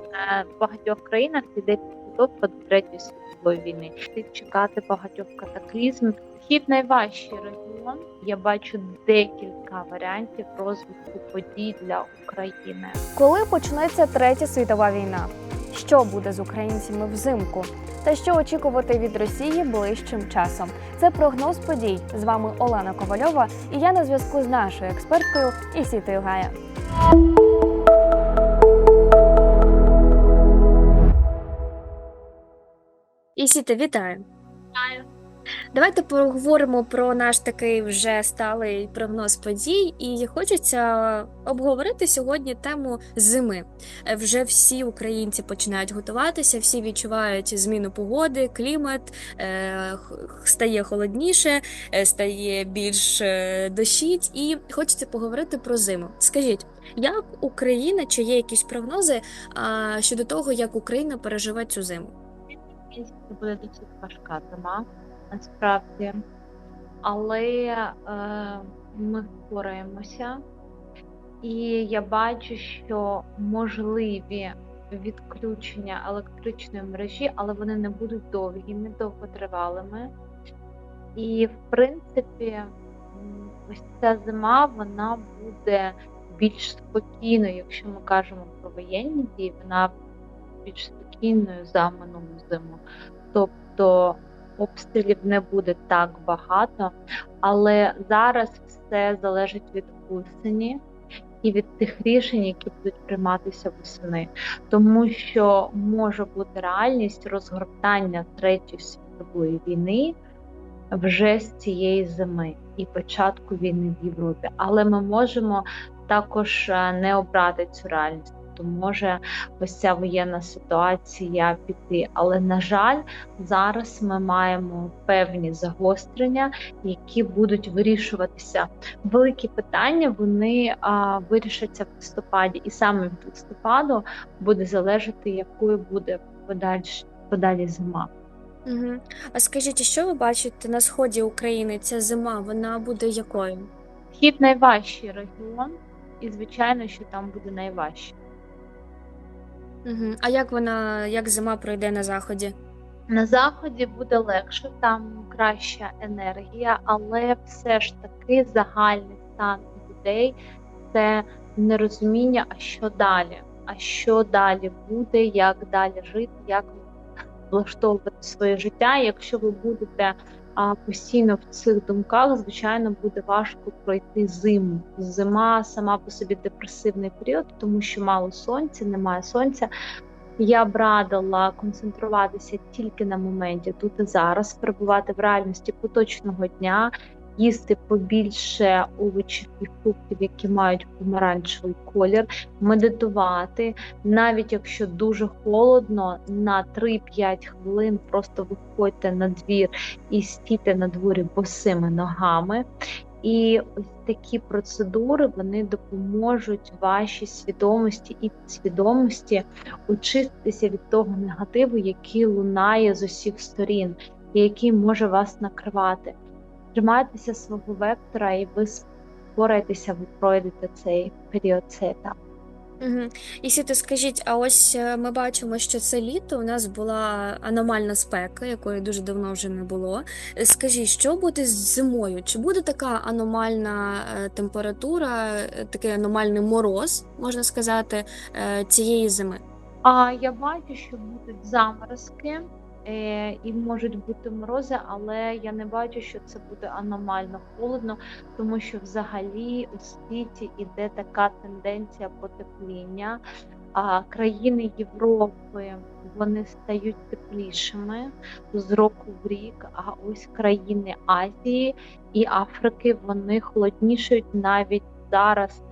Е, В багатьох країнах йде підготовка до третьої світової війни. Слід чекати багатьох катаклізмів. Схід найважчий регіон. Я бачу декілька варіантів розвитку подій для України. Коли почнеться третя світова війна? Що буде з українцями взимку? Та що очікувати від Росії ближчим часом? Це прогноз подій. З вами Олена Ковальова, і я на зв'язку з нашою експерткою Ісітою Гая. Ісіта, вітаю. Давайте поговоримо про наш такий вже сталий прогноз подій, і хочеться обговорити сьогодні тему зими. Вже всі українці починають готуватися, всі відчувають зміну погоди, клімат е, стає холодніше, е, стає більш е, дощить, і хочеться поговорити про зиму. Скажіть, як Україна чи є якісь прогнози щодо того, як Україна переживе цю зиму? Це буде досить важка зима, насправді. Але е, ми впораємося. І я бачу, що можливі відключення електричної мережі, але вони не будуть довгими, довготривалими. І, в принципі, ось ця зима вона буде більш спокійною, якщо ми кажемо про воєнні дії, вона більш спокійною за минулу зиму. Тобто обстрілів не буде так багато, але зараз все залежить від осені і від тих рішень, які будуть прийматися восени, тому що може бути реальність розгортання третьої світової війни вже з цієї зими і початку війни в Європі. Але ми можемо також е, не обрати цю реальність. То може ось ця воєнна ситуація піти. Але на жаль, зараз ми маємо певні загострення, які будуть вирішуватися. Великі питання вони а, вирішаться в листопаді, і саме від листопаду буде залежати, якою буде подальш, подалі зима. Угу. А скажіть, що ви бачите на сході України? Ця зима вона буде якою? Схід найважчий регіон, і звичайно, що там буде найважче. Угу. А як вона, як зима пройде на заході? На заході буде легше, там краща енергія, але все ж таки загальний стан людей це нерозуміння, а що далі, а що далі буде, як далі жити, як влаштовувати своє життя. Якщо ви будете а, постійно в цих думках, звичайно, буде важко пройти зиму. Зима сама по собі депресивний період, тому що мало сонця, немає сонця. Я б радила концентруватися тільки на моменті тут і зараз, перебувати в реальності поточного дня, їсти побільше овочів і фруктів, які мають помаранчевий колір, медитувати. Навіть якщо дуже холодно, на 3-5 хвилин просто виходьте на двір і стійте на дворі босими ногами. І ось такі процедури вони допоможуть вашій свідомості і підсвідомості очиститися від того негативу, який лунає з усіх сторін, і який може вас накривати. Тримайтеся свого вектора, і ви спораєтеся, ви пройдете цей період, цей етап. Угу. І сіти, скажіть, а ось е, ми бачимо, що це літо у нас була аномальна спека, якої дуже давно вже не було. Е, Скажіть, що буде з зимою? Чи буде така аномальна е, температура, такий аномальний мороз, можна сказати, цієї зими? А я бачу, що будуть заморозки і можуть бути морози, але я не бачу, що це буде аномально холодно, тому що взагалі у світі іде така тенденція потепління. А країни Європи вони стають теплішими з року в рік. А ось країни Азії і Африки вони холоднішають навіть зараз.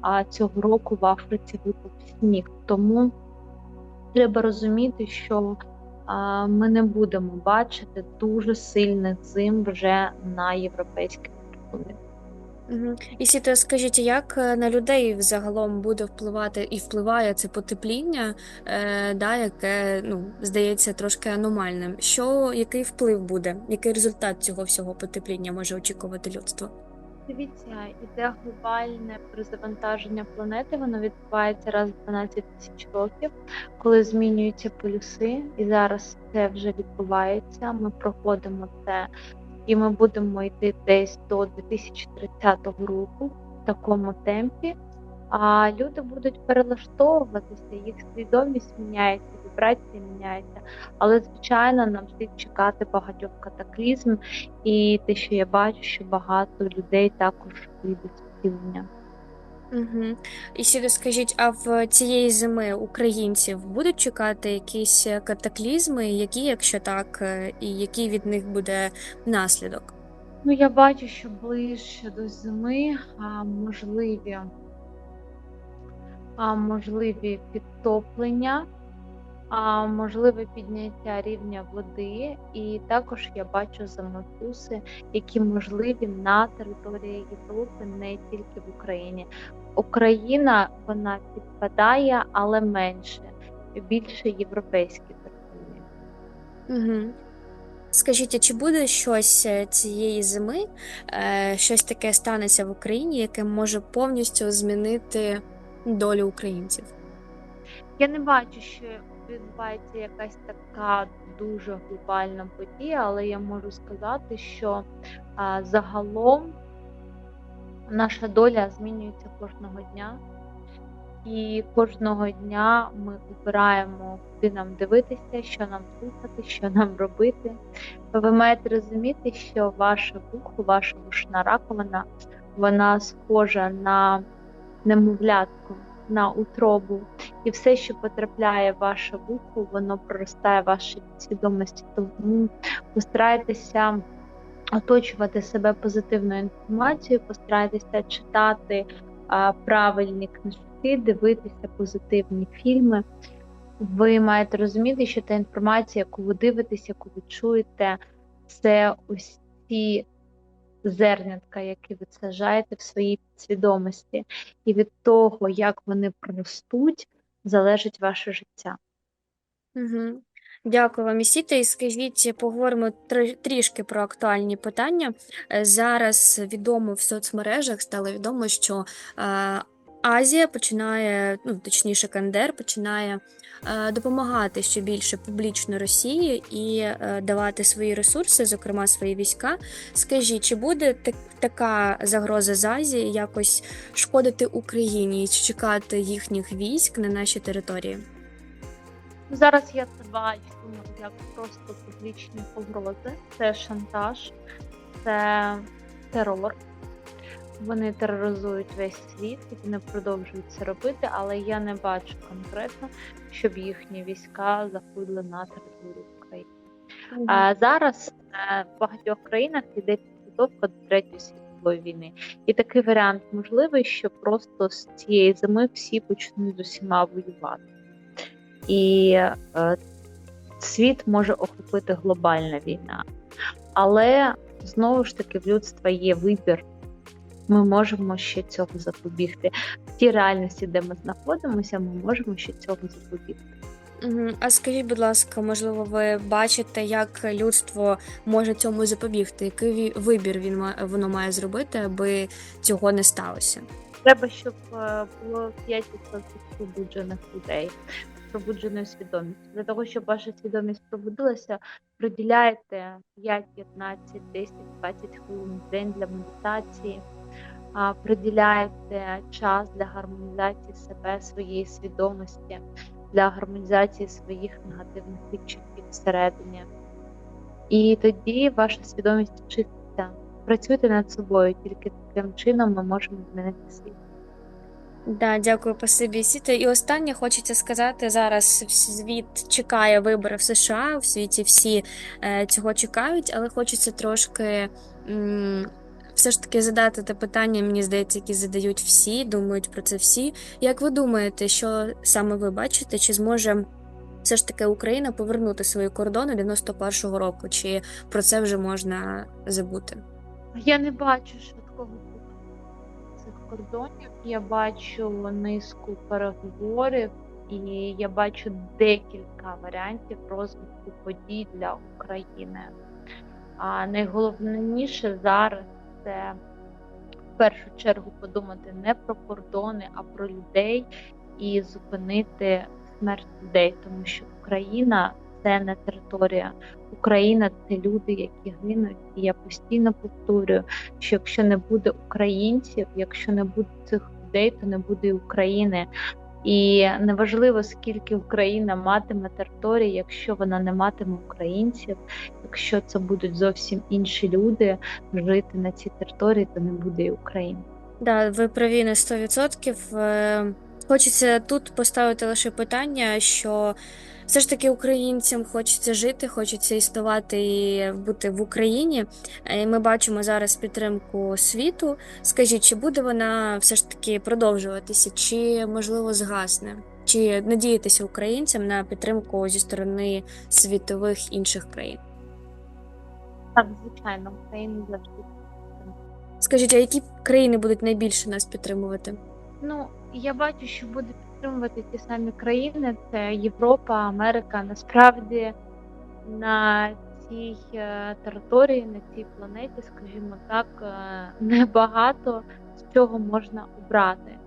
А цього року в Африці випав сніг. Тому треба розуміти, що ми не будемо бачити дуже сильних зим вже на європейських. Угу. І сіте, скажіть, як е, на людей взагалом буде впливати і впливає це потепління, е, да, яке ну, здається трошки аномальним? Що, який вплив буде? Який результат цього всього потепління може очікувати людство? Дивіться, іде глобальне перезавантаження планети, воно відбувається раз в 12 тисяч років, коли змінюються полюси, і зараз це вже відбувається. Ми проходимо це, і ми будемо йти десь до 2030 року в такому темпі. А люди будуть перелаштовуватися, їх свідомість міняється, вібрації міняються. Але, звичайно, нам слід чекати багатьох катаклізм, і те, що я бачу, що багато людей також вийдуть з втілення. Угу. І сюди скажіть, а в цієї зими українців будуть чекати якісь катаклізми, які, якщо так, е, і який від них буде наслідок? Ну, я бачу, що ближче до зими а, можливі, а, можливі підтоплення, можливе підняття рівня води, і також я бачу землетруси, які можливі на території Європи, не тільки в Україні. Україна вона підпадає, але менше, більше європейські території. Угу. Скажіть, а чи буде щось е, цієї зими, е, щось таке станеться в Україні, яке може повністю змінити долю українців? Я не бачу, що відбувається якась така дуже глобальна подія, але я можу сказати, що а, загалом наша доля змінюється кожного дня, і кожного дня ми обираємо, куди нам дивитися, що нам слухати, що нам робити. Ви маєте розуміти, що ваше вухо, ваша вушна раковина, вона схожа на немовлятку на утробу, і все, що потрапляє в ваше вухо, воно проростає в вашій свідомості. Тому постарайтеся оточувати себе позитивною інформацією, постарайтеся читати а, правильні книжки, дивитися позитивні фільми. Ви маєте розуміти, що та інформація, яку ви дивитесь, яку ви чуєте, це ось ці зернятка, які ви сажаєте в своїй підсвідомості, і від того, як вони проростуть, залежить ваше життя. Угу. Дякую вам, Ісіта. І скажіть, поговоримо трішки про актуальні питання. Е, зараз відомо в соцмережах стало відомо, що е, Азія починає, ну точніше, Кандер починає е, допомагати ще більше публічно Росії і е, давати свої ресурси, зокрема свої війська. Скажіть, чи буде так, така загроза з Азії якось шкодити Україні і чекати їхніх військ на нашій території? Зараз я це бачу як просто публічні погрози, це шантаж, це терор. Вони тероризують весь світ і вони продовжують це робити, але я не бачу конкретно, щоб їхні війська заходили на територію України. Mm -hmm. А зараз е, в багатьох країнах йде підготовка до третьої світової війни, і такий варіант можливий, що просто з цієї зими всі почнуть з усіма воювати, і е, світ може охопити глобальна війна. Але знову ж таки в людства є вибір ми можемо ще цього запобігти. В тій реальності, де ми знаходимося, ми можемо ще цього запобігти. А скажіть, будь ласка, можливо, ви бачите, як людство може цьому запобігти? Який вибір він воно має зробити, аби цього не сталося? Треба, щоб е, було 5% пробуджених людей, пробудженої свідомості. Для того, щоб ваша свідомість пробудилася, приділяйте 5, 15, 10, 20 хвилин в день для медитації приділяєте час для гармонізації себе, своєї свідомості, для гармонізації своїх негативних відчуттів всередині. І тоді ваша свідомість чиститься. Працюйте над собою, тільки таким чином ми можемо змінити світ. Да, дякую, пасибі Сіта. І останнє хочеться сказати зараз. Світ чекає вибори в США, в світі всі е, цього чекають, але хочеться трошки м все ж таки задати те питання, мені здається, які задають всі, думають про це всі. Як ви думаєте, що саме ви бачите, чи зможе все ж таки Україна повернути свої кордони 91-го року? Чи про це вже можна забути? Я не бачу швидкого цих кордонів. Я бачу низку переговорів. І я бачу декілька варіантів розвитку подій для України. А найголовніше зараз це в першу чергу подумати не про кордони, а про людей і зупинити смерть людей, тому що Україна це не територія. Україна це люди, які гинуть. І я постійно повторюю, що якщо не буде українців, якщо не буде цих людей, то не буде і України. І неважливо, скільки Україна матиме території, якщо вона не матиме українців, якщо це будуть зовсім інші люди жити на цій території, то не буде і України. Да, ви праві на 100%. Е, Хочеться тут поставити лише питання, що все ж таки українцям хочеться жити, хочеться існувати і бути в Україні. Е, І ми бачимо зараз підтримку світу. Скажіть, чи буде вона все ж таки продовжуватися, чи можливо згасне? Чи надіятися українцям на підтримку зі сторони світових інших країн? Так, звичайно, Україна завжди. Скажіть, а які країни будуть найбільше нас підтримувати? Ну, я бачу, що буде підтримувати ті самі країни: це Європа, Америка. Насправді на цій е, території, на цій планеті, скажімо так, е, небагато з чого можна обрати.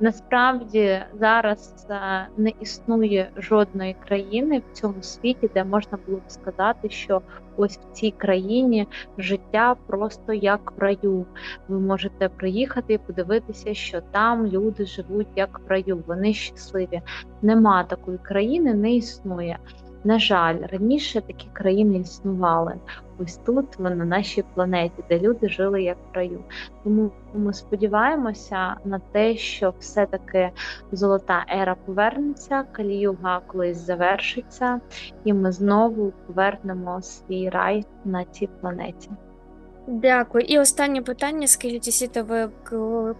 Насправді зараз е, не існує жодної країни в цьому світі, де можна було б сказати, що ось в цій країні життя просто як в раю. Ви можете приїхати і подивитися, що там люди живуть як в раю, вони щасливі. Нема такої країни, не існує. На жаль, раніше такі країни існували. Ось тут, на нашій планеті, де люди жили як в раю. Тому ми сподіваємося на те, що все-таки золота ера повернеться, каліюга колись завершиться, і ми знову повернемо свій рай на цій планеті. Дякую. І останнє питання. Скажіть, Сіта, ви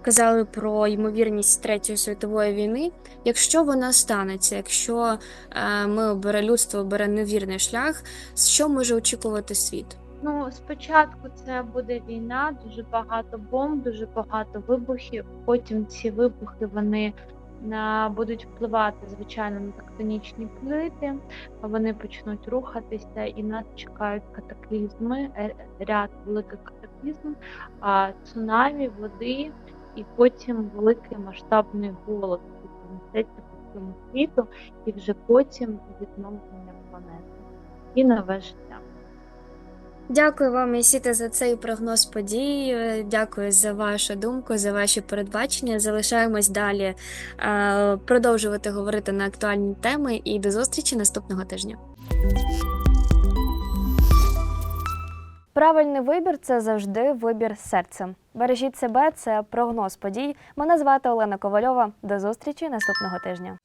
казали про ймовірність Третьої світової війни. Якщо вона станеться, якщо е, ми обере людство обере невірний шлях, що може очікувати світ? Ну, спочатку це буде війна, дуже багато бомб, дуже багато вибухів. Потім ці вибухи вони будуть впливати, звичайно, на тектонічні плити. Вони почнуть рухатися, і нас чекають катаклізми, е, ряд великих катаклізм, цунамі, води, і потім великий масштабний голод, який несеться по всьому світу, і вже потім відновлення планети і нове життя. Дякую вам, Ісіта, за цей прогноз подій. Е, Дякую за вашу думку, за ваші передбачення. Залишаємось далі е, продовжувати говорити на актуальні теми і до зустрічі наступного тижня. Правильний вибір це завжди вибір серцем. Бережіть себе, це прогноз подій. Мене звати Олена Ковальова. До зустрічі наступного тижня.